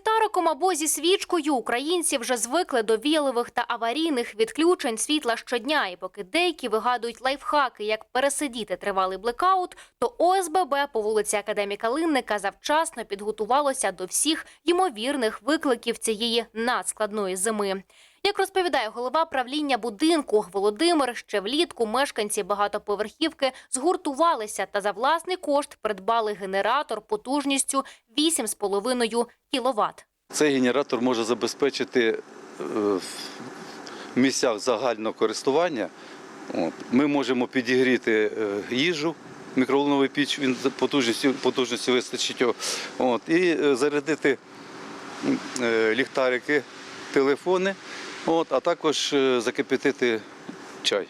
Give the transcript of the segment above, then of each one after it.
esto ліхтариком або зі свічкою українці вже звикли до віяливих та аварійних відключень світла щодня. І поки деякі вигадують лайфхаки, як пересидіти тривалий блекаут, то ОСББ по вулиці Академіка Линника завчасно підготувалося до всіх ймовірних викликів цієї надскладної зими. Як розповідає голова правління будинку Володимир, ще влітку мешканці багатоповерхівки згуртувалися та за власний кошт придбали генератор потужністю 8,5 кВт. Цей генератор може забезпечити е, в місцях загального користування. Ми можемо підігріти е, їжу, мікроволновий піч, він за потужністю, потужністю вистачить його. От. І е, зарядити ліхтарики, телефони, от, а також закипятити чай.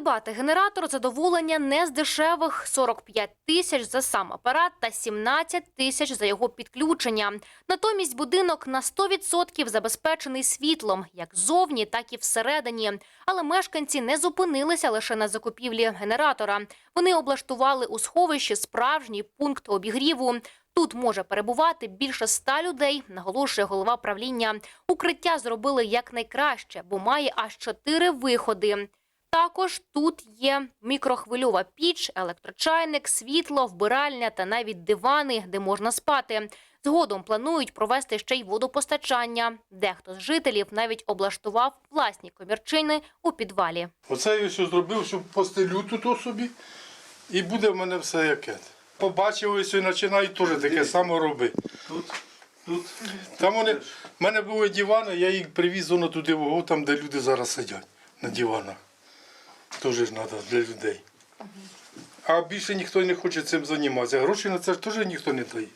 Придбати генератор задоволення не з дешевих 45 тисяч за сам апарат та 17 тисяч за його підключення. Натомість будинок на 100% забезпечений світлом, як зовні, так і всередині. Але мешканці не зупинилися лише на закупівлі генератора. Вони облаштували у сховищі справжній пункт обігріву. Тут може перебувати більше ста людей, наголошує голова правління. Укриття зробили якнайкраще, бо має аж чотири виходи. Також тут є мікрохвильова піч, електрочайник, світло, вбиральня та навіть дивани, де можна спати. Згодом планують провести ще й водопостачання. Дехто з жителів навіть облаштував власні комірчини у підвалі. Оце я що зробив, щоб постелю тут собі, і буде в мене все яке. Побачив ось і починають теж таке саме робити. Тут, тут Там вони, в мене були дивани, я їх привіз воно туди там, де люди зараз сидять на диванах. Теж треба для людей. А більше ніхто не хоче цим займатися. Гроші на це теж ніхто не дає.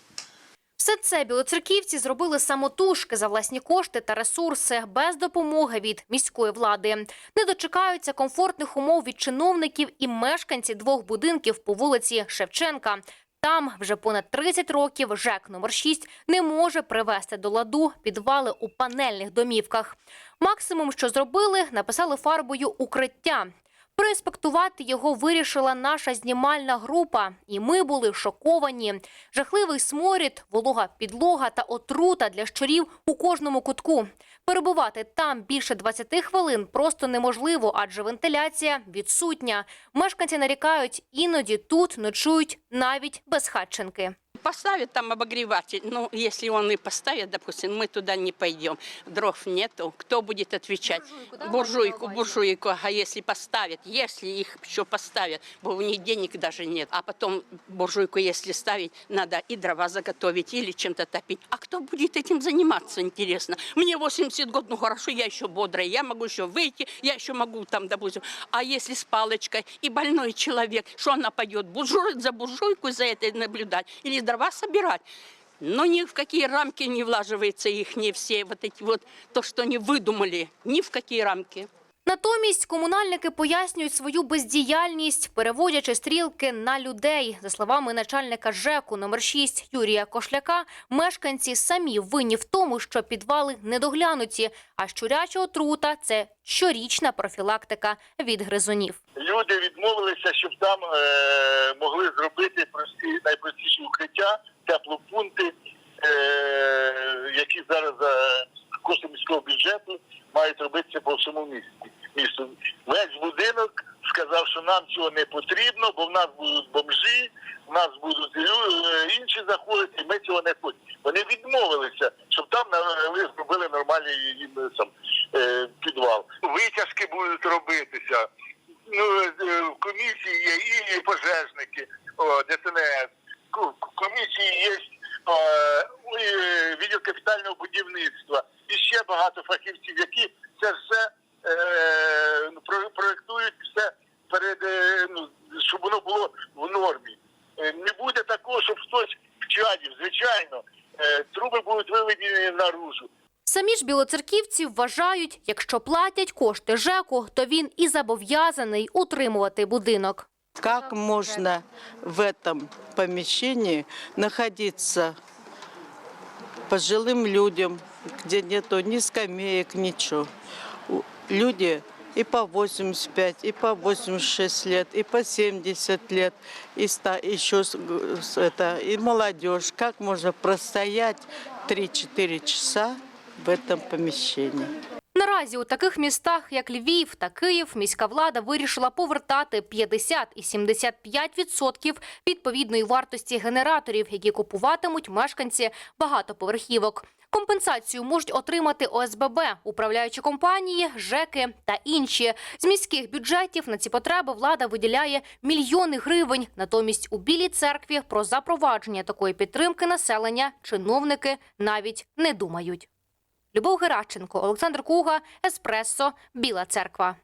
Все це білоцерківці зробили самотужки за власні кошти та ресурси без допомоги від міської влади. Не дочекаються комфортних умов від чиновників і мешканці двох будинків по вулиці Шевченка. Там вже понад 30 років ЖЕК номер 6 не може привести до ладу підвали у панельних домівках. Максимум, що зробили, написали фарбою укриття. Проінспектувати його вирішила наша знімальна група, і ми були шоковані. Жахливий сморід, волога підлога та отрута для щурів у кожному кутку. Перебувати там більше 20 хвилин просто неможливо, адже вентиляція відсутня. Мешканці нарікають, іноді тут ночують навіть безхатченки. Поставят там обогреватель, ну, если он и поставит, допустим, мы туда не пойдем. Дров нету, кто будет отвечать? Буржуйку, буржуйку. А если поставят, если их еще поставят, бо у них денег даже нет. А потом буржуйку, если ставить, надо и дрова заготовить или чем-то топить. А кто будет этим заниматься, интересно? Мне 80 год, ну хорошо, я еще бодрая, я могу еще выйти, я еще могу там, допустим. А если с палочкой и больной человек, что она пойдет? Буржуй за буржуйку за это наблюдать или дрова собирать? Но ни в какие рамки не влаживается их не все вот эти вот, то, что они выдумали, ни в какие рамки. Натомість комунальники пояснюють свою бездіяльність, переводячи стрілки на людей. За словами начальника ЖЕКу номер 6 Юрія Кошляка, мешканці самі винні в тому, що підвали недоглянуті, а щуряча отрута це щорічна профілактика від гризунів. люди відмовилися, щоб там е, могли зробити прості найпростіші сказав, що нам цього не потрібно, бо в нас будуть бомжі, в нас будуть е, інші заходити, і ми цього не хочемо. Вони відмовилися, щоб там зробили нормальний їм е, сам е, підвал. Витяжки будуть робитися ну, в комісії є і пожежники, ДСНС, ку- комісії є відділ капітального будівництва і ще багато фахівців, які це все е, про- проектують все перед е, ну, щоб воно було в нормі. Е, Не буде такого, щоб хтось вчадів. Звичайно, е, труби будуть виведені наружу. Самі ж білоцерківці вважають, якщо платять кошти ЖЕКу, то він і зобов'язаний утримувати будинок. Как можно в этом помещении находиться пожилым людям, где нету ни скамеек, ничего. Люди и по 85, и по 86 лет, и по 70 лет, и ста, еще это, и молодежь. Как можно простоять 3-4 часа в этом помещении? Наразі у таких містах, як Львів та Київ, міська влада вирішила повертати 50 і 75 відсотків відповідної вартості генераторів, які купуватимуть мешканці багатоповерхівок. Компенсацію можуть отримати ОСББ, управляючі компанії, ЖЕКи та інші. З міських бюджетів на ці потреби влада виділяє мільйони гривень. Натомість у Білій церкві про запровадження такої підтримки населення чиновники навіть не думають. Любов Геращенко, Олександр Куга, Еспресо, Біла Церква.